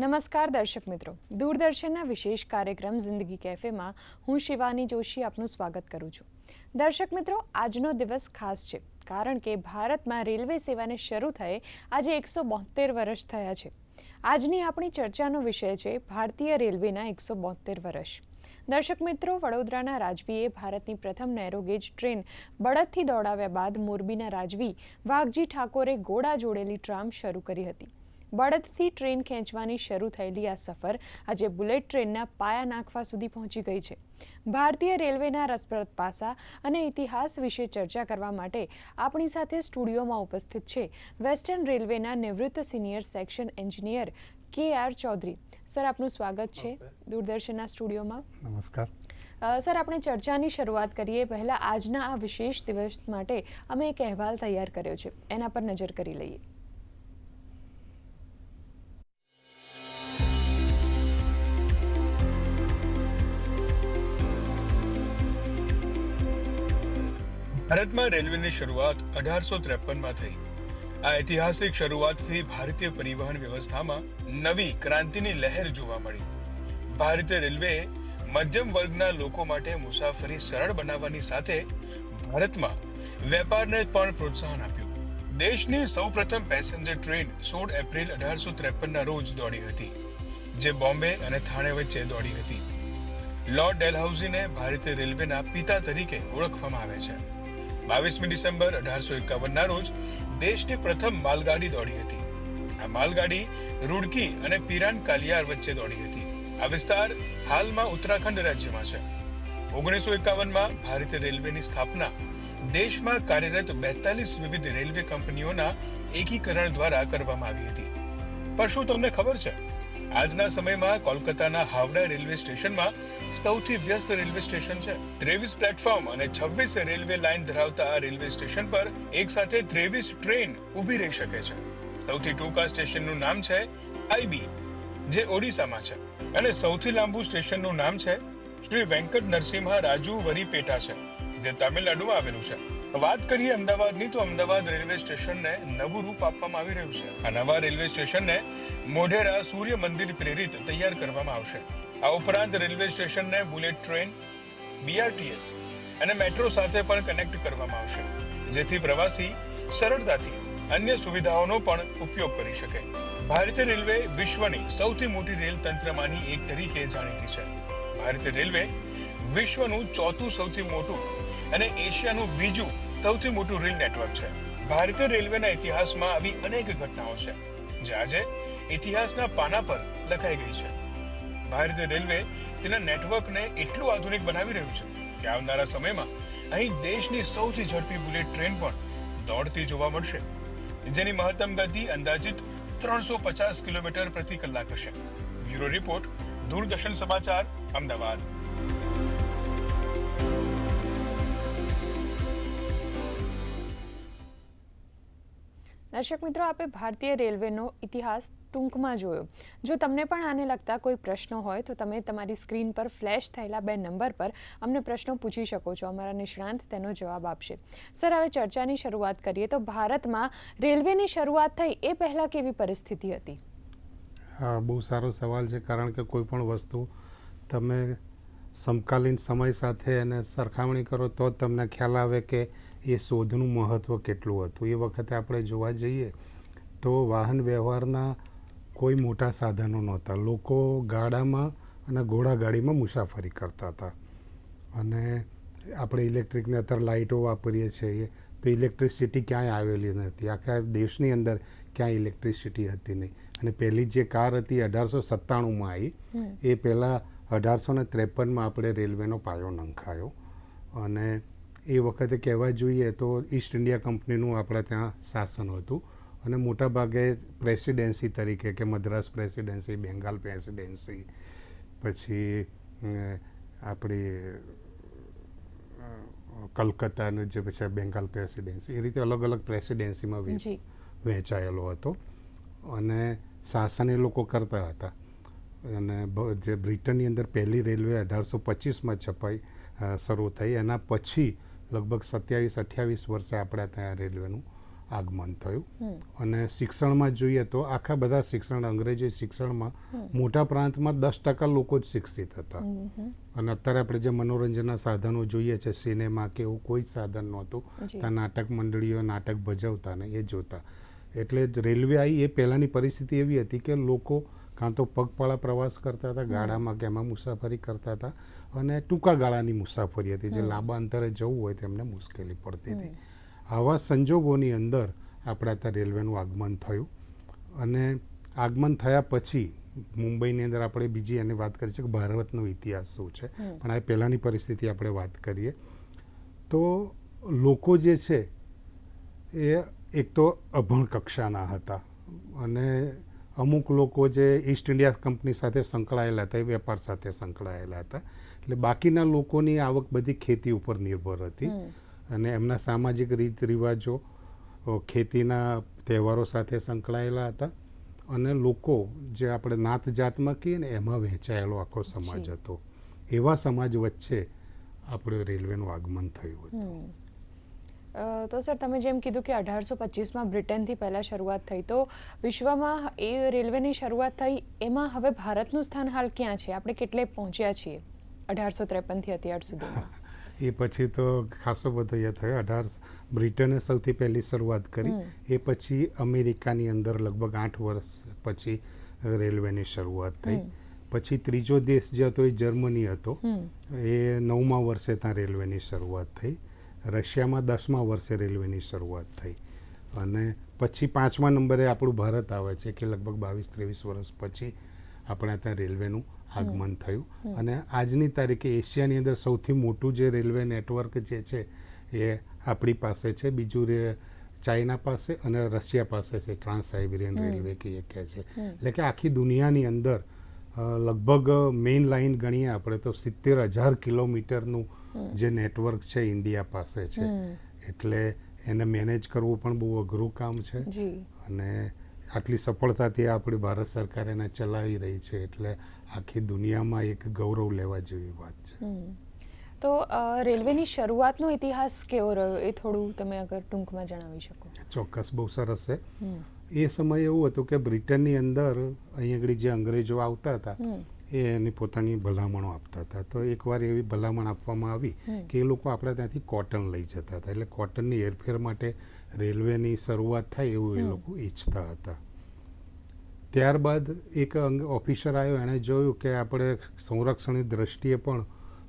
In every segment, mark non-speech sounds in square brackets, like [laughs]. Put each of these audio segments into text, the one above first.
નમસ્કાર દર્શક મિત્રો. દૂરદર્શનના વિશેષ કાર્યક્રમ જિંદગી કેફેમાં હું શિવાની જોશી આપનું સ્વાગત કરું છું. દર્શક મિત્રો, આજનો દિવસ ખાસ છે, કારણ કે ભારતમાં રેલવે સેવાને શરૂ થયે આજે એકસો બોતેર વર્ષ થયા છે. આજની આપણી ચર્ચાનો વિષય છે ભારતીય રેલવેના એકસો બોતેર વર્ષ. દર્શક મિત્રો, વડોદરાના રાજવીએ ભારતની પ્રથમ નેરોગેજ ટ્રેન બળદથી દોડાવ્યા બાદ મોરબીના રાજવી વાઘજી ઠાકોરે ઘોડા જોડેલી ટ્રામ શરૂ કરી હતી. બળદથી ટ્રેન ખેંચવાની શરૂ થયેલી આ સફર આજે બુલેટ ટ્રેનના પાયા નાખવા સુધી પહોંચી ગઈ છે. ભારતીય રેલવેના રસપ્રદ પાસા અને ઇતિહાસ વિશે ચર્ચા કરવા માટે આપણી સાથે સ્ટુડિયોમાં ઉપસ્થિત છે વેસ્ટર્ન રેલવેના નિવૃત્ત senior section engineer K R Chaudhary. Sir આપનું સ્વાગત છે દૂરદર્શનના સ્ટુડિયોમાં. નમસ્કાર. સર આપણે ચર્ચાની શરૂઆત કરીએ. પહેલાં આજના આ વિશેષ દિવસ માટે અમે એક અહેવાલ તૈયાર કર્યો છે. એના પર નજર કરી લઈએ. ભારતમાં રેલવેની શરૂઆત અઢારસો ત્રેપનમાં થઈ. આ ઐતિહાસિક શરૂઆતથી ભારતીય પરિવહન વ્યવસ્થામાં નવી ક્રાંતિની લહેર જોવા મળી. ભારતીય રેલવેએ મધ્યમ વર્ગના લોકો માટે મુસાફરી સરળ બનાવવાની સાથે ભારતમાં વેપારને પણ પ્રોત્સાહન આપ્યું. દેશની સૌપ્રથમ પેસેન્જર ટ્રેન સોળ એપ્રિલ અઢારસો ત્રેપનના રોજ દોડી હતી, જે બોમ્બે અને થાણે વચ્ચે દોડી હતી. લોર્ડ ડેલહાઉસીને ભારતીય રેલવેના પિતા તરીકે ઓળખવામાં આવે છે. બાવીસમી ડિસેમ્બર અઢારસો એકાવનના રોજ દેશની પ્રથમ માલગાડી દોડી હતી. આ માલગાડી રૂડકી અને પીરાન કાલિયાર વચ્ચે દોડી હતી. આ વિસ્તાર હાલમાં ઉત્તરાખંડ રાજ્યમાં છે. ઓગણીસો એકાવનમાં ભારતીય રેલવેની સ્થાપના દેશમાં કાર્યરત બેતાલીસ વિવિધ રેલવે કંપનીઓના એકીકરણ દ્વારા કરવામાં આવી હતી. પણ શું તમને ખબર છે? આજના સમયમાં કોલકાતાના હાવડા રેલવે સ્ટેશનમાં સૌથી વ્યસ્ત રેલવે સ્ટેશન છે. ત્રેવીસ પ્લેટફોર્મ અને છવ્વીસ રેલવે લાઇન ધરાવતા આ રેલવે સ્ટેશન પર એક સાથે ત્રેવીસ ટ્રેન ઊભી રહી શકે છે. સૌથી ટૂંકા સ્ટેશનનું નામ છે આઈબી જે ઓડિશામાં છે. અને સૌથી લાંબુ સ્ટેશનનું નામ છે શ્રી વેંકટ નરસિંહા રાજુ વરીપેટા છે, જે તામિલનાડુમાં આવેલું છે. વાત કરીએ અમદાવાદની, તો અમદાવાદ રેલવે સ્ટેશનને નવું રૂપ આપવામાં આવી રહ્યું છે. આ નવા રેલવે સ્ટેશનને મોઢેરા સૂર્ય મંદિર પ્રેરિત તૈયાર કરવામાં આવશે. આ ઉપરાંત રેલવે સ્ટેશનને બુલેટ ટ્રેન બીઆરટીએસ અને મેટ્રો સાથે પણ કનેક્ટ કરવામાં આવશે, જેથી પ્રવાસી સરળતાથી અન્ય સુવિધાઓનો પણ ઉપયોગ કરી શકે. ભારતીય રેલવે વિશ્વની સૌથી મોટી રેલ તંત્રમાંની એક તરીકે જાણીતી છે. ભારતીય રેલવે વિશ્વનું ચોથું સૌથી મોટું અને એશિયાનું બીજું સૌથી મોટું રેલ નેટવર્ક છે. ભારતીય રેલવેના ઇતિહાસમાં આવી અનેક ઘટનાઓ છે, જે આજે ઇતિહાસના પાના પર લખાઈ ગઈ છે. ભારતીય રેલવે તેના નેટવર્કને એટલું આધુનિક બનાવી રહ્યું છે કે આવનારા સમયમાં અહીં દેશની સૌથી ઝડપી બુલેટ ટ્રેન પણ દોડતી જોવા મળશે. જેની મહત્તમ ગતિ અંદાજિત ત્રણસો પચાસ કિલોમીટર પ્રતિ કલાક હશે. બ્યુરો રિપોર્ટ, દૂરદર્શન સમાચાર, અમદાવાદ. દર્શક મિત્રો, આપે ભારતીય રેલવેનો ઇતિહાસ ટૂંકમાં જોયો. જો તમને પણ આને લગતા કોઈ પ્રશ્નો હોય, તો તમે તમારી સ્ક્રીન પર ફ્લેશ થયેલા બે નંબર પર અમને પ્રશ્નો પૂછી શકો છો. અમારા નિષ્ણાંત તેનો જવાબ આપશે. સર, હવે ચર્ચાની શરૂઆત કરીએ. તો ભારતમાં રેલવેની શરૂઆત થઈ એ પહેલાં કેવી પરિસ્થિતિ હતી? હા, બહુ સારો સવાલ છે. કારણ કે કોઈ પણ વસ્તુ તમે સમકાલીન સમય સાથે એને સરખામણી કરો તો જ તમને ખ્યાલ આવે કે એ શોધનું મહત્ત્વ કેટલું હતું? એ વખતે આપણે જોવા જઈએ તો વાહન વ્યવહારના કોઈ મોટા સાધનો નહોતા. લોકો ગાડામાં અને ઘોડાગાડીમાં મુસાફરી કરતા હતા. અને આપણે ઇલેક્ટ્રિકને અત્યારે લાઇટો વાપરીએ છીએ તો ઇલેક્ટ્રિસિટી ક્યાંય આવેલી નથી. આખા દેશની અંદર ક્યાંય ઇલેક્ટ્રિસિટી હતી નહીં. અને પહેલી જે કાર હતી અઢારસો સત્તાણુંમાં આવી એ પહેલાં અઢારસો ને ત્રેપનમાં આપણે રેલવેનો પાયો નંખાયો. અને એ વખતે કહેવા જોઈએ તો ઈસ્ટ ઇન્ડિયા કંપનીનું આપણા ત્યાં શાસન હતું અને મોટાભાગે પ્રેસિડેન્સી તરીકે કે મદ્રાસ પ્રેસિડેન્સી બેંગાલ પ્રેસિડેન્સી પછી આપણી કલકત્તાનું જે પછી બેંગાલ પ્રેસિડેન્સી એ રીતે અલગ અલગ પ્રેસિડેન્સીમાં વહે- વહેંચાયેલો હતો અને શાસન એ લોકો કરતા હતા. અને જે બ્રિટનની અંદર પહેલી રેલવે અઢારસો પચીસમાં છપાઈ શરૂ થઈ. એના પછી લગભગ સત્યાવીસ અઠ્યાવીસ વર્ષે આપણે ત્યાં રેલવેનું આગમન થયું. અને શિક્ષણમાં જોઈએ તો આખા બધા શિક્ષણ અંગ્રેજી શિક્ષણમાં મોટા પ્રાંતમાં દસ ટકા લોકો જ શિક્ષિત હતા. અને અત્યારે આપણે જે મનોરંજનના સાધનો જોઈએ છે સિનેમા કે એવું કોઈ જ સાધન નહોતું. ત્યાં નાટક મંડળીઓ નાટક ભજવતા ને એ જોતા. એટલે જ રેલવે આવી એ પહેલાંની પરિસ્થિતિ એવી હતી કે લોકો કાં તો પગપાળા પ્રવાસ કરતા હતા ગાડામાં કે એમાં મુસાફરી કરતા હતા. અને ટૂંકા ગાળાની મુસાફરી હતી. જે લાંબા અંતરે જવું હોય તેમને મુશ્કેલી પડતી હતી. આવા સંજોગોની અંદર આપણા ત્યાં રેલવેનું આગમન થયું. અને આગમન થયા પછી મુંબઈની અંદર આપણે બીજી એની વાત કરી છે કે ભારતનો ઇતિહાસ શું છે. પણ આ પહેલાંની પરિસ્થિતિ આપણે વાત કરીએ. તો લોકો જે છે એ એક તો અભણ કક્ષાના હતા. અને અમુક લોકો જે ઈસ્ટ ઇન્ડિયા કંપની સાથે સંકળાયેલા હતા એ વેપાર સાથે સંકળાયેલા હતા. એટલે બાકીના લોકોની આવક બધી ખેતી ઉપર નિર્ભર હતી. અને એમના સામાજિક રીત રિવાજો ખેતીના તહેવારો સાથે સંકળાયેલા હતા. અને લોકો જે આપણે નાત જાતમાં કહીએ ને એમાં વહેંચાયેલો આખો સમાજ હતો. એવા સમાજ વચ્ચે આપણે રેલવેનું આગમન થયું હતું. તો સર તમે જેમ કીધું કે અઢારસો પચીસમાં બ્રિટનથી પહેલાં શરૂઆત થઈ તો વિશ્વમાં એ રેલવેની શરૂઆત થઈ એમાં હવે ભારતનું સ્થાન હાલ ક્યાં છે? આપણે કેટલે પહોંચ્યા છીએ? અઢારસો ત્રેપનથી અત્યાર સુધીમાં. [laughs] એ પછી તો ખાસો બધો એ થયો. અઢાર બ્રિટને સૌથી પહેલી શરૂઆત કરી. એ પછી અમેરિકાની અંદર લગભગ આઠ વર્ષ પછી રેલવેની શરૂઆત થઈ. પછી ત્રીજો દેશ જે હતો એ જર્મની હતો. એ નવમા વર્ષે ત્યાં રેલવેની શરૂઆત થઈ. રશિયામાં દસમા વર્ષે રેલવેની શરૂઆત થઈ. અને પછી પાંચમા નંબરે આપણું ભારત આવે છે કે લગભગ બાવીસ ત્રેવીસ વર્ષ પછી આપણે ત્યાં રેલવેનું આગમન થયું. અને આજની તારીખે એશિયાની અંદર સૌથી મોટું જે રેલવે નેટવર્ક જે છે એ આપણી પાસે છે. બીજું રે ચાઇના પાસે અને રશિયા પાસે છે. ટ્રાન્સ સાઇબિરિયન રેલવે કહીએ કહે છે. એટલે કે આખી દુનિયાની અંદર લગભગ મેઇન લાઇન ગણીએ આપણે તો સિત્તેર હજાર કિલોમીટરનું જે નેટવર્ક છે ઇન્ડિયા પાસે છે. એટલે એને મેનેજ કરવું પણ બહુ અઘરું કામ છે. અને આટલી સફળતાથી આપણી ભારત સરકાર એને ચલાવી રહી છે એટલે આખી દુનિયામાં એક ગૌરવ લેવા જેવી વાત છે. તો રેલવેની શરૂઆતનો ઇતિહાસ કેવો રહ્યો? એ થોડું તમે અગર ટૂંકમાં જણાવી શકો. ચોક્કસ બહુ સરસ છે. એ સમયે એવું હતું કે બ્રિટનની અંદર અહીં આગળ જે અંગ્રેજો આવતા હતા એ એની પોતાની ભલામણો આપતા હતા. તો એકવાર એવી ભલામણ આપવામાં આવી કે એ લોકો આપણા ત્યાંથી કોટન લઈ જતા હતા. એટલે કોટનની હેરફેર માટે રેલવેની શરૂઆત થાય એવું એ લોકો ઈચ્છતા હતા. ત્યારબાદ એક અંગ ઓફિસર આવ્યો એણે જોયું કે આપણે સંરક્ષણની દ્રષ્ટિએ પણ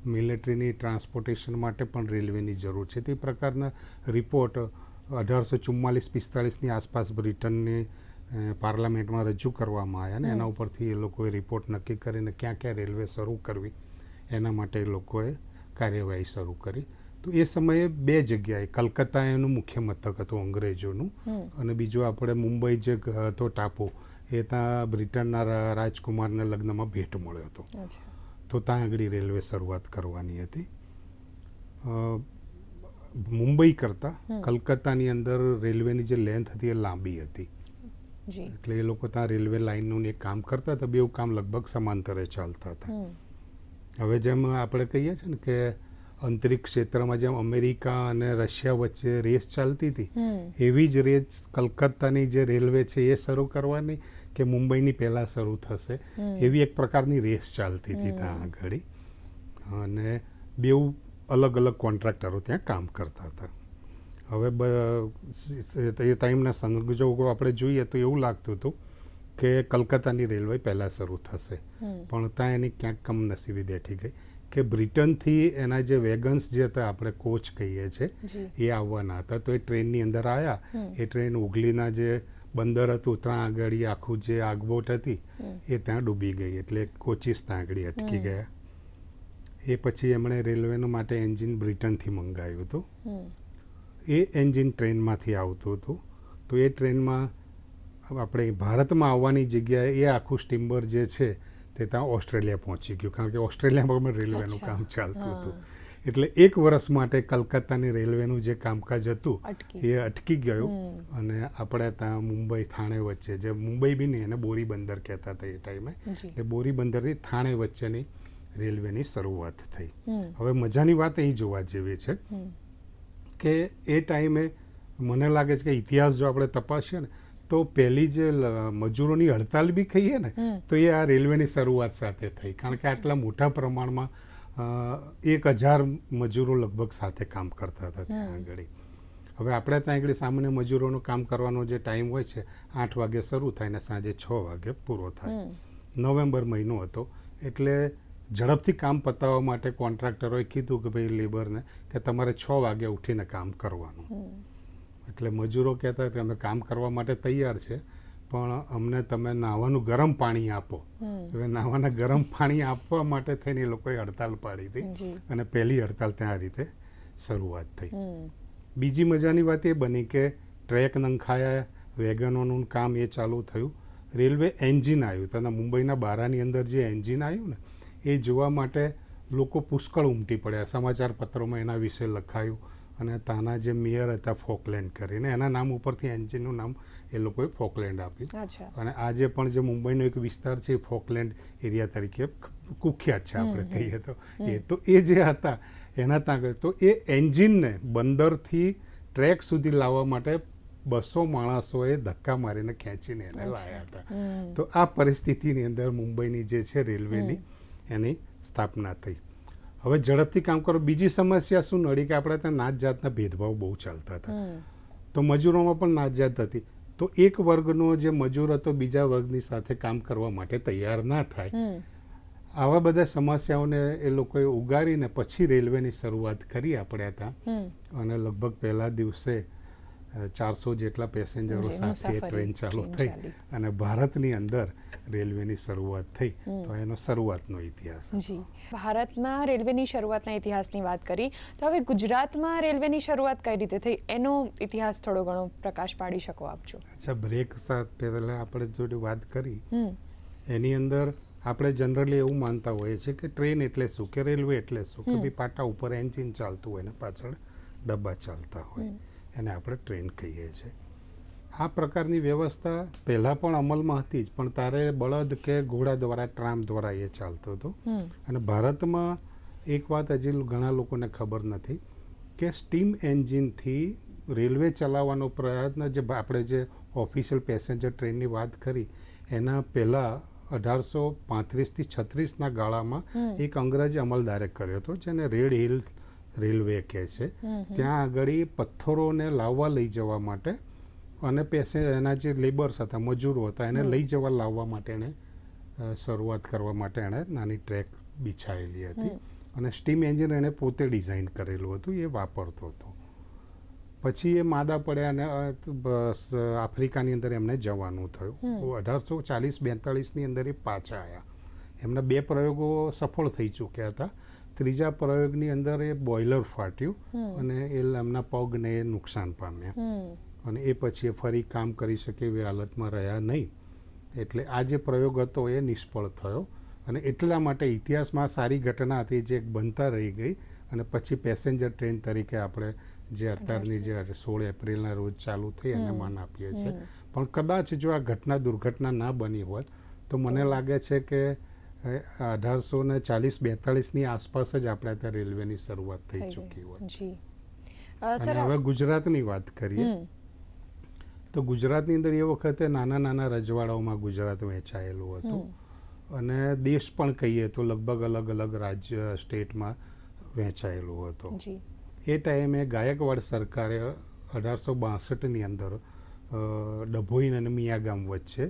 મિલિટરીની ટ્રાન્સપોર્ટેશન માટે પણ રેલવેની જરૂર છે. તે પ્રકારના રિપોર્ટ અઢારસો ચુમ્માલીસ પિસ્તાળીસની આસપાસ બ્રિટનની પાર્લામેન્ટમાં રજૂ કરવામાં આવ્યા ને એના ઉપરથી એ લોકોએ રિપોર્ટ નક્કી કરીને ક્યાં ક્યાં રેલવે શરૂ કરવી એના માટે એ લોકોએ કાર્યવાહી શરૂ કરી. તો એ સમયે બે જગ્યાએ કલકત્તા એનું મુખ્ય મથક હતું અંગ્રેજોનું અને બીજું આપણે મુંબઈ જે હતો ટાપુ એ ત્યાં બ્રિટનના રાજકુમારના લગ્નમાં ભેટ મળ્યો હતો. તો ત્યાં આગળ રેલવે શરૂઆત કરવાની હતી. મુંબઈ કરતાં. કલકત્તાની અંદર રેલવેની જે લેન્થ હતી એ લાંબી હતી. એટલે એ લોકો ત્યાં રેલવે લાઇનનું ને એ કામ કરતા હતા બેઉ કામ લગભગ સમાંતરે ચાલતા હતા. હવે જેમ આપણે કહીએ છીએ ને કે અંતરિક્ષ ક્ષેત્રમાં જેમ અમેરિકા અને રશિયા વચ્ચે રેસ ચાલતી હતી એવી જ રેસ કલકત્તાની જે રેલવે છે એ શરૂ કરવાની કે મુંબઈની પહેલાં શરૂ થશે એવી એક પ્રકારની રેસ ચાલતી હતી ત્યાં આગળ. અને બેઉ અલગ અલગ કોન્ટ્રાક્ટરો ત્યાં કામ કરતા હતા. હવે એ ટાઈમના સંજોગો આપણે જોઈએ તો એવું લાગતું હતું કે કલકત્તાની રેલવે પહેલાં શરૂ થશે. પણ ત્યાં એની ક્યાંક કમનસીબી બેઠી ગઈ. કે બ્રિટનથી એના જે વેગન્સ જે હતા આપણે કોચ કહીએ છીએ એ આવવાના હતા. તો એ ટ્રેનની અંદર આવ્યા એ ટ્રેન ઉગલીના જે બંદર હતું ત્યાં આગળ આખું જે આગબોટ હતી એ ત્યાં ડૂબી ગઈ એટલે કોચિસ ત્યાં આગળ અટકી ગયા. એ પછી એમણે રેલવેનું માટે એન્જિન બ્રિટનથી મંગાવ્યું હતું. એ એન્જિન ટ્રેનમાંથી આવતું હતું. તો એ ટ્રેનમાં આપણે ભારતમાં આવવાની જગ્યાએ એ આખું સ્ટીમ્બર જે છે તે ત્યાં ઓસ્ટ્રેલિયા પહોંચી ગયું. કારણ કે ઓસ્ટ્રેલિયામાં પણ રેલવેનું કામ ચાલતું હતું. એટલે એક વર્ષ માટે કલકત્તાની રેલવેનું જે કામકાજ હતું એ અટકી ગયું અને આપણે ત્યાં મુંબઈ થાણે વચ્ચે જે મુંબઈ બી નહીં એને બોરી બંદર કહેતા હતા એ ટાઈમે એટલે એ બોરી બંદરથી થાણે વચ્ચેની રેલવેની શરૂઆત થઈ. હવે મજાની વાત અહીં જોવા જેવી છે કે એ ટાઈમે મને લાગે છે કે ઇતિહાસ જો આપણે તપાસીએ ને તો પહેલી જે મજૂરોની હડતાલ બી કહીએ ને તો એ આ રેલવેની શરૂઆત સાથે થઈ. કારણ કે આટલા મોટા પ્રમાણમાં એક હજાર મજૂરો લગભગ સાથે કામ કરતા હતા ત્યાં આગળ. હવે આપણે ત્યાં આગળ સામાન્ય મજૂરોનું કામ કરવાનો જે ટાઈમ હોય છે આઠ વાગે શરૂ થાય ને સાંજે છ વાગે પૂરો થાય. નવેમ્બર મહિનો હતો એટલે ઝડપથી કામ પતાવવા માટે કોન્ટ્રાક્ટરોએ કીધું કે ભાઈ લેબરને કે તમારે છ વાગે ઉઠીને કામ કરવાનું. એટલે મજૂરો કહેતા કે અમે કામ કરવા માટે તૈયાર છે પણ અમને તમે નાહવાનું ગરમ પાણી આપો. હવે નાહવાના ગરમ પાણી આપવા માટે થઈને એ લોકોએ હડતાલ પાડી હતી અને પહેલી હડતાલ ત્યાં આ રીતે શરૂઆત થઈ. બીજી મજાની વાત એ બની કે ટ્રેક નંખાયા વેગનોનું કામ એ ચાલુ થયું. રેલવે એન્જિન આવ્યું. તને મુંબઈના બારાની અંદર જે એન્જિન આવ્યું ને એ જોવા માટે લોકો પુષ્કળ ઉમટી પડ્યા. સમાચાર પત્રોમાં એના વિશે લખાયું. અને તાના જે મેયર હતા ફોકલેન્ડ કરીને એના નામ ઉપરથી એન્જિનનું નામ એ લોકોએ ફોકલેન્ડ આપ્યું. અને આજે પણ જે મુંબઈનો એક વિસ્તાર છે એ ફોકલેન્ડ એરિયા તરીકે કુખ્યાત છે આપણે. કહીએ તો. એ તો એ જે હતા એના ત્યાં તો એ એન્જિનને બંદરથી ટ્રેક સુધી લાવવા માટે બસો માણસોએ ધક્કા મારીને ખેંચીને એને લાવ્યા હતા. તો આ પરિસ્થિતિની અંદર મુંબઈની જે છે રેલવેની એની સ્થાપના થઈ. હવે ઝડપથી કામ કરો. બીજી સમસ્યા શું? નડી કે આપણે ત્યાં નાત જાતના ભેદભાવ બહુ ચાલતા હતા. તો મજૂરોમાં પણ નાતજાત હતી. તો એક વર્ગનો જે મજૂર હતો બીજા વર્ગની સાથે કામ કરવા માટે તૈયાર ના થાય. આવા બધા સમસ્યાઓને એ લોકોએ ઉગારીને પછી રેલવેની શરૂઆત કરી આપણે ત્યાં. અને લગભગ પહેલા દિવસે ચારસો જેટલા પેસેન્જરો સાથે ટ્રેન ચાલુ થઈ અને ભારતની અંદર રેલવેની શરૂઆત થઈ તો એનો શરૂઆતનો ઇતિહાસ જી. ભારતમાં રેલવેની શરૂઆતના ઇતિહાસની વાત કરી તો હવે ગુજરાતમાં રેલવેની શરૂઆત કઈ રીતે થઈ? એનો ઇતિહાસ થોડો ઘણો પ્રકાશ પાડી શકો આપજો અચ્છા બ્રેક સાથ પહેલાં આપણે જોડે વાત કરી. એની અંદર આપણે જનરલી એવું માનતા હોઈએ છીએ કે ટ્રેન એટલે શું કે રેલવે એટલે શું કે. ભાઈ પાટા ઉપર એન્જિન ચાલતું હોય ને પાછળ ડબ્બા ચાલતા હોય. એને આપણે ટ્રેન કહીએ છીએ. આ પ્રકારની વ્યવસ્થા પહેલાં પણ અમલમાં હતી જ પણ તારે બળદ કે ઘોડા દ્વારા ટ્રામ દ્વારા એ ચાલતો હતો. અને ભારતમાં એક વાત હજી ઘણા લોકોને ખબર નથી કે સ્ટીમ એન્જિનથી રેલવે ચલાવવાનો પ્રયત્ન જે આપણે જે ઓફિશિયલ પેસેન્જર ટ્રેનની વાત કરી એના પહેલાં અઢારસો પાંત્રીસથી છત્રીસના ગાળામાં. એક અંગ્રેજ અમલદારે કર્યો હતો જેને રેડ હિલ રેલવે કહે છે. ત્યાં આગળ પથ્થરોને લાવવા લઈ જવા માટે અને પેસે એના જે લેબર્સ હતા મજૂરો હતા એને લઈ જવા લાવવા માટે એણે શરૂઆત કરવા માટે એણે નાની ટ્રેક બિછાયેલી હતી. અને સ્ટીમ એન્જિન એણે પોતે ડિઝાઇન કરેલું હતું એ વાપરતો હતો. પછી એ માદા પડ્યા અને આફ્રિકાની અંદર એમને જવાનું થયું. અઢારસો ચાલીસ બેતાળીસની અંદર એ પાછા આવ્યા એમના બે પ્રયોગો સફળ થઈ ચૂક્યા હતા. ત્રીજા પ્રયોગની અંદર એ બોઇલર ફાટ્યું અને એ એમના પગને એ નુકસાન પામ્યા. અને એ પછી એ ફરી કામ કરી શકે એવી હાલતમાં રહ્યા નહીં. એટલે આ જે પ્રયોગ હતો એ નિષ્ફળ થયો અને એટલા માટે ઇતિહાસમાં સારી ઘટના હતી જે બનતા રહી ગઈ અને પછી પેસેન્જર ટ્રેન તરીકે આપણે જે અત્યારની જે સોળ એપ્રિલના રોજ ચાલુ થઈ એને માન આપીએ છીએ. પણ કદાચ જો આ ઘટના દુર્ઘટના ના બની હોત તો મને લાગે છે કે અઢારસો ને ચાલીસ બેતાલીસની આસપાસ જ આપણે ત્યાં રેલવેની શરૂઆત થઈ ચૂકી હોય. અને હવે ગુજરાતની વાત કરીએ તો ગુજરાતની અંદર એ વખતે નાના નાના રજવાડાઓમાં ગુજરાત વહેંચાયેલું હતું. અને દેશ પણ કહીએ તો લગભગ અલગ અલગ રાજ્ય સ્ટેટમાં વહેંચાયેલું હતું. એ ટાઈમે ગાયકવાડ સરકારે અઢારસો બાસઠની અંદર ડભોઈન ડભોઈ અને મિયાગામ વચ્ચે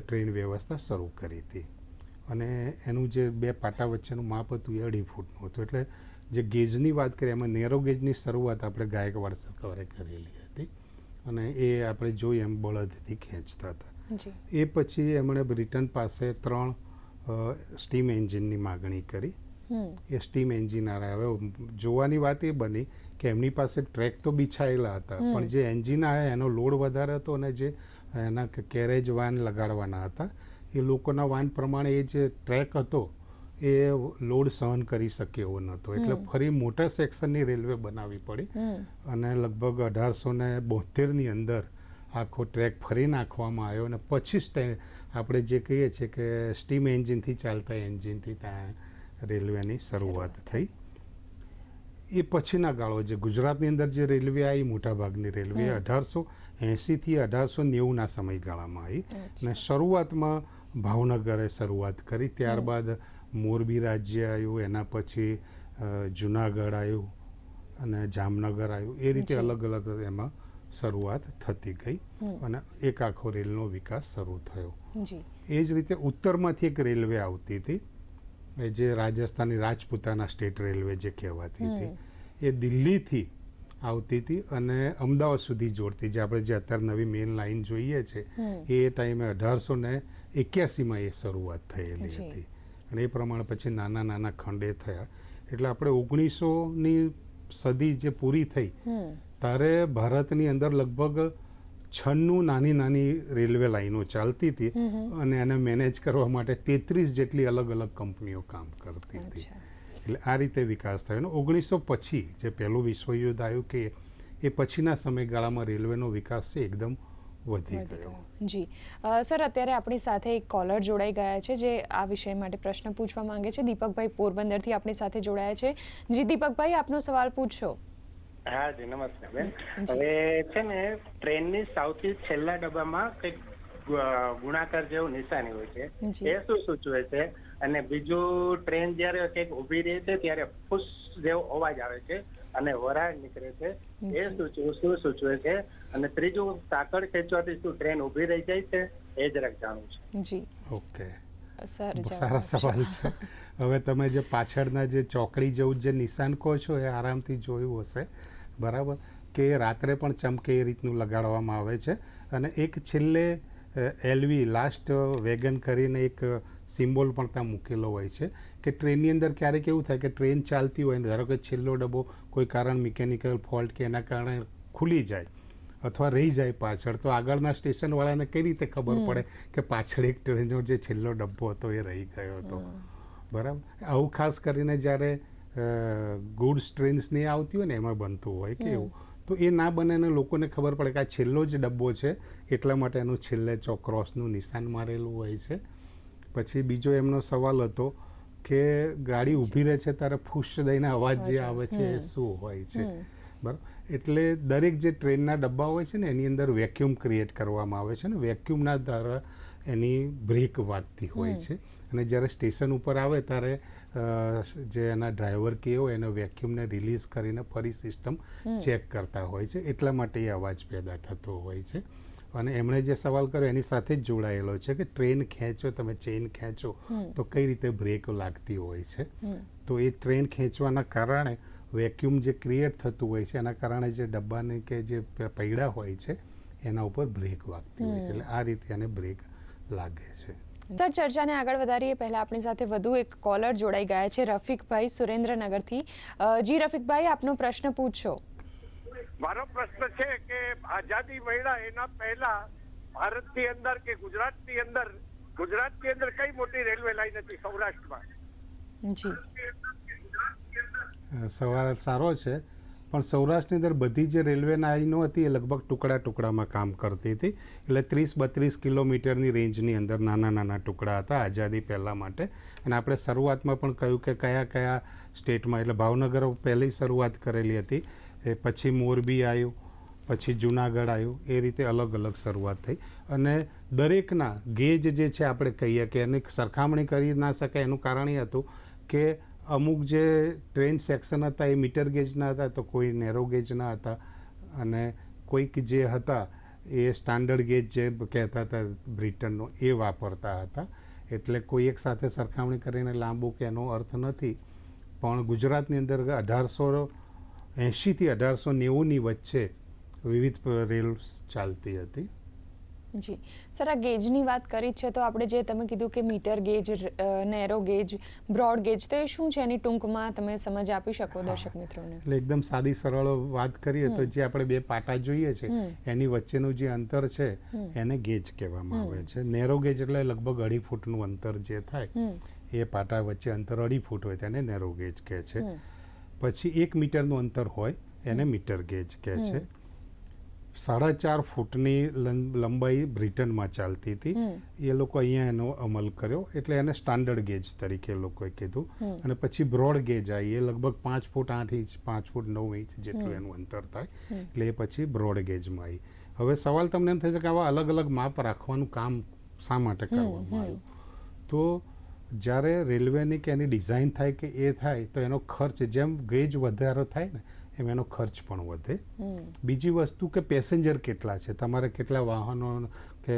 ટ્રેન વ્યવસ્થા શરૂ કરી હતી. અને એનું જે બે પાટા વચ્ચેનું માપ હતું એ અઢી ફૂટનું હતું. એટલે જે ગેજની વાત કરીએ એમાં નેરો ગેજની શરૂઆત આપણે ગાયકવાડ સરકારે કરેલી હતી અને એ આપણે જોઈએ એમ બળદથી ખેંચતા હતા. એ પછી એમણે બ્રિટન પાસે ત્રણ સ્ટીમ એન્જિનની માગણી કરી. એ સ્ટીમ એન્જિન આવ્યા હવે જોવાની વાત એ બની કે એમની પાસે ટ્રેક તો બિછાયેલા હતા પણ જે એન્જિન આવ્યા એનો લોડ વધારે હતો અને જે એના કેરેજ વાન લગાડવાના હતા એ લોકોના વાન પ્રમાણે એ જે ટ્રેક હતો એ લોડ સહન કરી શકે એવો નહોતો. એટલે ફરી મોટા સેક્શનની રેલવે બનાવવી પડી. અને લગભગ અઢારસો ને બોતેરની અંદર આખો ટ્રેક ફરી નાખવામાં આવ્યો અને પછી આપણે જે કહીએ છીએ કે સ્ટીમ એન્જિનથી ચાલતા એન્જિનથી ત્યાં રેલવેની શરૂઆત થઈ. એ પછીના ગાળો જે ગુજરાતની અંદર જે રેલવે આવી મોટાભાગની રેલવે. અઢારસો એંશીથી અઢારસો નેવુંના સમયગાળામાં આવી. અને શરૂઆતમાં ભાવનગરે શરૂઆત કરી. ત્યારબાદ મોરબી રાજ્ય આવ્યું એના પછી જુનાગઢ આવ્યું અને જામનગર આવ્યું એ રીતે અલગ અલગ એમાં શરૂઆત થતી ગઈ અને એક આખો રેલનો વિકાસ શરૂ થયો. એ જ રીતે ઉત્તરમાંથી એક રેલવે આવતી હતી. એ જે રાજસ્થાની રાજપૂતાના સ્ટેટ રેલવે જે કહેવાતી હતી. એ દિલ્હીથી આવતી હતી અને અમદાવાદ સુધી જોડતી. જે આપણે જે અત્યારે નવી મેઇન લાઇન જોઈએ છે એ ટાઈમે અઢારસો ને એક્યાસીમાં એ શરૂઆત થયેલી હતી. અને એ પ્રમાણે પછી નાના નાના ખંડે થયા. એટલે આપણે ઓગણીસોની સદી જે પૂરી થઈ ત્યારે ભારતની અંદર લગભગ છન્નું નાની નાની રેલવે લાઈનો ચાલતી હતી. અને એને મેનેજ કરવા માટે તેત્રીસ જેટલી અલગ અલગ કંપનીઓ કામ કરતી હતી. એટલે આ રીતે વિકાસ થયો. અને ઓગણીસો પછી જે પહેલું વિશ્વયુદ્ધ આવ્યું કે એ પછીના સમયગાળામાં રેલવેનો વિકાસ છે એકદમ વધી ગયો. જી. સર અત્યારે આપણી સાથે એક કોલર જોડાઈ ગયા છે જે આ વિષય માટે પ્રશ્ન પૂછવા માંગે છે. દીપકભાઈ પોરબંદરથી આપણી સાથે જોડાયા છે. જી દીપકભાઈ આપનો સવાલ પૂછો હા જી નમસ્તે બેન. હવે છે ને ટ્રેનની સૌથી છેલ્લા ડબ્બામાં કંઈક ગુણાકાર જેવું નિશાની હોય છે. એ શું સૂચવે છે? અને બીજું ટ્રેન જ્યારે કંઈક ઊભી રહે છે ત્યારે ફૂસ જેવો અવાજ આવે છે. અને વરાળ નીકળે છે. એ. સૂચવું શું સૂચવે છે? અને ત્રીજું સાંકળ ખેંચવાથી શું ટ્રેન ઊભી રહી જાય છે? એ જરાક જાણવું છે. જી. ઓકે. સર સારા સવાલ છે. હવે તમે જે પાછળના જે ચોકડી જેવું જે નિશાન કહો છો એ આરામથી જોયું હશે. બરાબર? કે રાત્રે પણ ચમકે એ રીતનું લગાડવામાં આવે છે. અને એક છેલ્લે એલવી લાસ્ટ વેગન કરીને એક સિમ્બોલ પણ ત્યાં મૂકેલો હોય છે. કે ટ્રેનની અંદર ક્યારેક એવું થાય કે ટ્રેન ચાલતી હોય ને ધારો કે છેલ્લો ડબ્બો કોઈ કારણ મિકેનિકલ ફોલ્ટ કે એના કારણે ખુલી જાય અથવા રહી જાય પાછળ તો આગળના સ્ટેશનવાળાને કઈ રીતે ખબર પડે કે પાછળ એક ટ્રેનનો જે છેલ્લો ડબ્બો હતો એ રહી ગયો હતો? બરાબર? આવું ખાસ કરીને જ્યારે ગુડ્સ ટ્રેન્સની આવતી હોય ને એમાં બનતું હોય કે એવું તો એ ના બને અને લોકોને ખબર પડે કે આ છેલ્લો જ ડબ્બો છે એટલા માટે એનું છેલ્લે ચોક્રોસનું નિશાન મારેલું હોય છે. પછી બીજો એમનો સવાલ હતો કે ગાડી ઊભી રહે છે ત્યારે ફૂસ દઈને અવાજ જે આવે. છે એ શું હોય છે. બરાબર. એટલે દરેક જે ટ્રેનના ડબ્બા હોય છે ને એની અંદર વેક્યુમ ક્રિએટ કરવામાં આવે છે ને વેક્યુમના દ્વારા એની બ્રેક વાગતી હોય છે. અને જ્યારે સ્ટેશન ઉપર આવે ત્યારે જે એના ડ્રાઈવર કે હોય એને વેક્યુમને રિલીઝ કરીને ફરી સિસ્ટમ ચેક કરતા હોય છે. એટલા માટે એ અવાજ પેદા થતો હોય છે. અને એમણે જે સવાલ કર્યો એની સાથે જ જોડાયેલો છે કે ટ્રેન ખેંચો તમે ચેઇન ખેંચો તો કઈ રીતે બ્રેક લાગતી હોય છે? તો એ ટ્રેન ખેંચવાના કારણે વેક્યુમ જે ક્રિએટ થતું હોય છે એના કારણે જે ડબ્બાને કે જે પૈડા હોય છે એના ઉપર બ્રેક વાગતી હોય છે. એટલે આ રીતે એને બ્રેક લાગે છે. સર ચર્ચાને આગળ વધારીએ પહેલાં આપણી સાથે વધુ એક કોલર જોડાઈ ગયા છે રફીકભાઈ સુરેન્દ્રનગરથી. જી રફીકભાઈ આપનો પ્રશ્ન પૂછશો મારો પ્રશ્ન છે કે આઝાદી મળ્યા એના પહેલા ભારતની અંદર કે ગુજરાતની અંદર ગુજરાતની અંદર કઈ મોટી રેલવે લાઈન હતી સૌરાષ્ટ્રમાં? જી. સવાલ સારો છે પણ સૌરાષ્ટ્રની અંદર બધી જે રેલવે લાઈનો હતી એ લગભગ ટુકડા ટુકડામાં કામ કરતી હતી. એટલે ત્રીસ બત્રીસ કિલોમીટરની રેન્જની અંદર નાના નાના ટુકડા હતા આઝાદી પહેલાં માટે. અને આપણે શરૂઆતમાં પણ કહ્યું કે કયા કયા સ્ટેટમાં એટલે ભાવનગર પહેલી શરૂઆત કરેલી હતી. એ પછી મોરબી આવ્યું પછી જુનાગઢ આવ્યું એ રીતે અલગ અલગ શરૂઆત થઈ. અને દરેકના ગેજ જે છે આપણે કહીએ કે એની સરખામણી કરી ના શકાય, એનું કારણ એ હતું કે અમુક જે ટ્રેન સેક્શન હતા એ મીટર ગેજના હતા, તો કોઈ નેરો ગેજના હતા. અને કોઈક જે હતા એ સ્ટાન્ડર્ડ ગેજ જે કહેતા હતા બ્રિટનનો, એ વાપરતા હતા. એટલે કોઈ એક સાથે સરખામણી કરીને લાંબુ કે એનો અર્થ નથી. પણ ગુજરાતની અંદર અઢારસો એંશીથી અઢારસો નેવુંની વચ્ચે વિવિધ રેલ ચાલતી હતી. જી. સર આ ગેજની વાત કરી છે તો આપણે જે તમે કીધું કે metre gauge narrow gauge broad gauge તો એ શું છે? એની ટૂંકમાં તમે સમજ આપી શકો દર્શક મિત્રોને. એટલે એકદમ સાદી સરળ વાત કરીએ તો જે આપણે બે પાટા જોઈએ છે એની વચ્ચેનું જે અંતર છે એને ગેજ કહેવામાં આવે છે. નેરો ગેજ એટલે લગભગ અઢી ફૂટનું અંતર જે થાય એ પાટા વચ્ચે અંતર અઢી ફૂટ હોય તેને નેરો ગેજ કહે છે. પછી એક મીટરનું અંતર હોય એને મીટર ગેજ કહે છે. સાડા ચાર ફૂટની લંબાઈ બ્રિટનમાં ચાલતી હતી. એ લોકો અહીંયા એનો અમલ કર્યો. એટલે એને સ્ટાન્ડર્ડ ગેજ તરીકે લોકોએ કીધું. અને પછી બ્રોડ ગેજ આવી. એ લગભગ પાંચ ફૂટ આઠ ઇંચ પાંચ ફૂટ નવ ઇંચ જેટલું એનું અંતર થાય. એટલે એ પછી બ્રોડ ગેજમાં આવી. હવે સવાલ તમને એમ થશે કે આવા અલગ અલગ માપ રાખવાનું કામ શા માટે કરવામાં આવ્યું? તો જ્યારે રેલવેની કે એની ડિઝાઇન થાય કે એ થાય તો એનો ખર્ચ જેમ ગેજ વધારો થાય ને એમ એનો ખર્ચ પણ વધે. બીજી વસ્તુ કે પેસેન્જર કેટલા છે? તમારે કેટલા વાહનો કે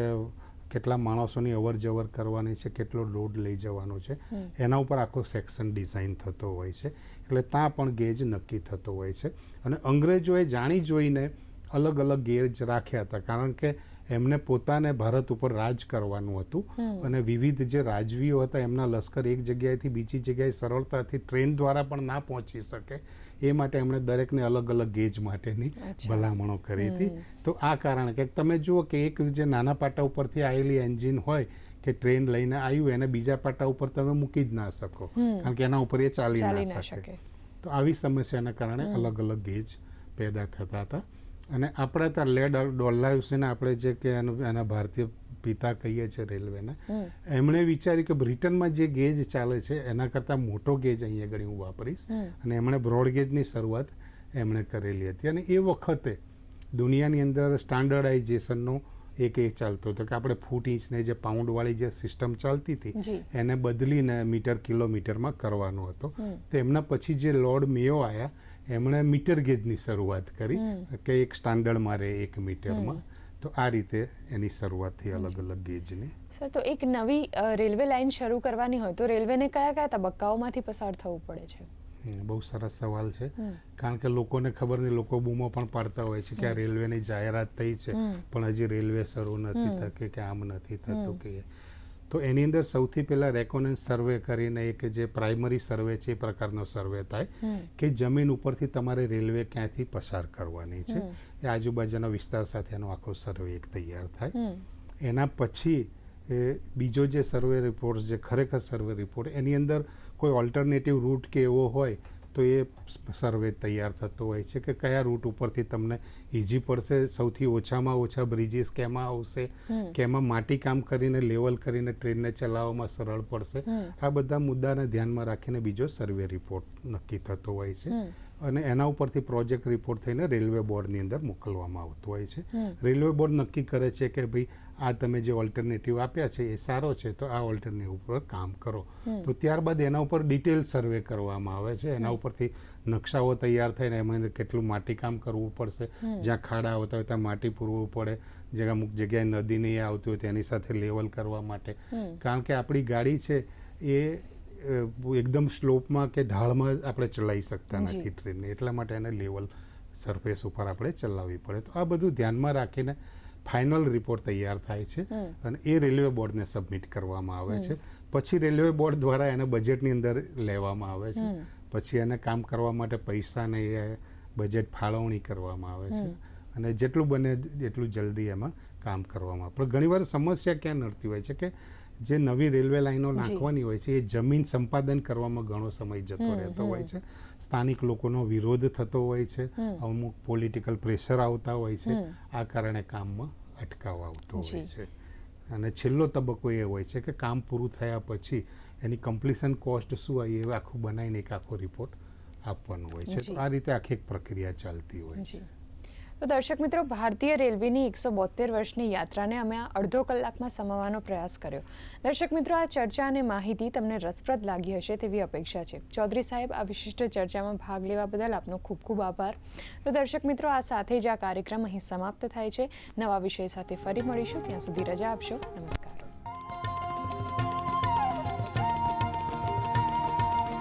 કેટલા માણસોની અવર જવર કરવાની છે? કેટલો લોડ લઈ જવાનો છે? એના ઉપર આખો સેક્શન ડિઝાઇન થતો હોય છે. એટલે ત્યાં પણ ગેજ નક્કી થતો હોય છે. અને અંગ્રેજોએ જાણી જોઈને અલગ અલગ ગેજ રાખ્યા હતા. કારણ કે એમને પોતાને ભારત ઉપર રાજ કરવાનું હતું. અને વિવિધ જે રાજવીઓ હતા એમના લશ્કર એક જગ્યાએથી બીજી જગ્યાએ સરળતાથી ટ્રેન દ્વારા પણ ના પહોંચી શકે. એ માટે એમણે દરેકને અલગ અલગ ગેજ માટેની ભલામણો કરી હતી. તો આ કારણ કે તમે જુઓ કે એક જે નાના પાટા ઉપરથી આવેલી એન્જિન હોય કે ટ્રેન લઈને આવ્યું એને બીજા પાટા ઉપર તમે મૂકી જ ના શકો. કારણ કે એના ઉપર એ ચાલી ના શકે. તો આવી સમસ્યાના કારણે અલગ અલગ ગેજ પેદા થતા હતા. અને આપણે ત્યાં લેડ ડોલાયુસને આપણે જે કે એના ભારતીય પિતા કહીએ છીએ રેલવેને એમણે વિચાર્યું કે બ્રિટનમાં જે ગેજ ચાલે છે એના કરતાં મોટો ગેજ અહીંયા આગળ હું વાપરીશ. અને એમણે બ્રોડ ગેજની શરૂઆત એમણે કરેલી હતી. અને એ વખતે દુનિયાની અંદર સ્ટાન્ડર્ડાઇઝેશનનો એક એ ચાલતો હતો કે આપણે ફૂટ ઇંચને જે પાઉન્ડવાળી જે સિસ્ટમ ચાલતી હતી એને બદલીને મીટર કિલોમીટરમાં કરવાનો હતો. તો એમના પછી જે લોર્ડ મેયો આવ્યા એમણે મીટર ગેજની શરૂઆત કરી. કે એક સ્ટાન્ડર્ડ મારે એક મીટરમાં. તો આ રીતે એની શરૂઆતથી અલગ અલગ ગેજની. સર તો એક નવી રેલવે લાઇન શરૂ કરવાની હોય તો રેલવેને કયા કયા તબક્કાઓમાંથી પસાર થવું પડે છે? બહુ સરસ સવાલ છે. કારણ કે લોકોને ખબર નહીં લોકો બૂમો પણ પાડતા હોય છે કે આ રેલવેની જાહેરાત થઈ છે. પણ હજી રેલવે શરૂ નથી થતી કે આમ નથી થતું કે. તો એની અંદર સૌથી પહેલાં રેકોનન્સ સર્વે કરીને એક જે પ્રાઇમરી સર્વે છે એ પ્રકારનો સર્વે થાય કે જમીન ઉપરથી તમારે રેલવે ક્યાંથી પસાર કરવાની છે. એ આજુબાજુના વિસ્તાર સાથે એનો આખો સર્વે એક તૈયાર થાય. એના પછી એ બીજો જે સર્વે રિપોર્ટ જે ખરેખર સર્વે રિપોર્ટ એની અંદર કોઈ ઓલ્ટરનેટિવ રૂટ કે એવો હોય તો એ સર્વે તૈયાર થતો હોય છે કે કયા રૂટ ઉપરથી તમને ઇઝી પડશે? સૌથી ઓછામાં ઓછા બ્રિજીસ કેમાં આવશે? કેમાં માટી કામ કરીને લેવલ કરીને ટ્રેનને ચલાવવામાં સરળ પડશે? આ બધા મુદ્દાને ધ્યાનમાં રાખીને બીજો સર્વે રિપોર્ટ નક્કી થતો હોય છે. અને એના ઉપરથી પ્રોજેક્ટ રિપોર્ટ થઈને રેલવે બોર્ડની અંદર મોકલવામાં આવતો હોય છે. રેલવે બોર્ડ નક્કી કરે છે કે ભાઈ આ તમે જે ઓલ્ટરનેટિવ આપ્યા છે એ સારો છે તો આ ઓલ્ટરનેટિવ ઉપર કામ કરો. તો ત્યારબાદ એના ઉપર ડિટેલ સર્વે કરવામાં આવે છે. એના ઉપરથી નકશાઓ તૈયાર થઈને એમાં કેટલું કેટલું માટીકામ કરવું પડશે જ્યાં ખાડા આવતા હોય ત્યાં માટી પૂરવું પડે જે અમુક જગ્યાએ નદી નહીં આવતી હોય તેની સાથે લેવલ કરવા માટે. કારણ કે આપણી ગાડી છે એ એકદમ સ્લોપમાં કે ઢાળમાં આપણે ચલાવી શકતા. નથી ટ્રેનને. એટલા માટે એને લેવલ સરફેસ ઉપર આપણે ચલાવવી પડે. તો આ બધું ધ્યાનમાં રાખીને ફાઇનલ રિપોર્ટ તૈયાર થાય છે અને એ રેલવે બોર્ડને સબમિટ કરવામાં આવે છે. પછી રેલવે બોર્ડ દ્વારા એને બજેટની અંદર લેવામાં આવે છે. પછી એને કામ કરવા માટે પૈસાને એ બજેટ ફાળવણી કરવામાં આવે છે. અને જેટલું બને એટલું જલ્દી એમાં કામ કરવામાં આવે. પણ ઘણીવાર સમસ્યા ક્યાં નડતી હોય છે કે જે નવી રેલવે લાઈનો નાખવાની હોય છે એ જમીન સંપાદન કરવામાં ઘણો સમય જતો રહેતો હોય છે. સ્થાનિક લોકોનો વિરોધ થતો હોય છે. અમુક પોલિટિકલ પ્રેશર આવતા હોય છે. આ કારણે કામમાં અટકાવ આવતો હોય છે. અને છેલ્લો તબક્કો એ હોય છે કે કામ પૂરું થયા પછી એની કમ્પ્લીશન કોસ્ટ શું આવી એ આખું બનાવીને એક આખો રિપોર્ટ આપવાનો હોય છે. તો આ રીતે આખી એક પ્રક્રિયા ચાલતી હોય છે. તો દર્શક મિત્રો, ભારતીય રેલવેની એકસો બોતેર વર્ષની યાત્રાને અમે આ અડધો કલાકમાં સમાવવાનો પ્રયાસ કર્યો. દર્શક મિત્રો, આ ચર્ચા અને માહિતી તમને રસપ્રદ લાગી હશે તેવી અપેક્ષા છે. ચૌધરી સાહેબ, આ વિશિષ્ટ ચર્ચામાં ભાગ લેવા બદલ આપનો ખૂબ ખૂબ આભાર. તો દર્શક મિત્રો, આ સાથે જ આ કાર્યક્રમ અહીં સમાપ્ત થાય છે. નવા વિષય સાથે ફરી મળીશું. ત્યાં સુધી રજા આપશો. નમસ્કાર.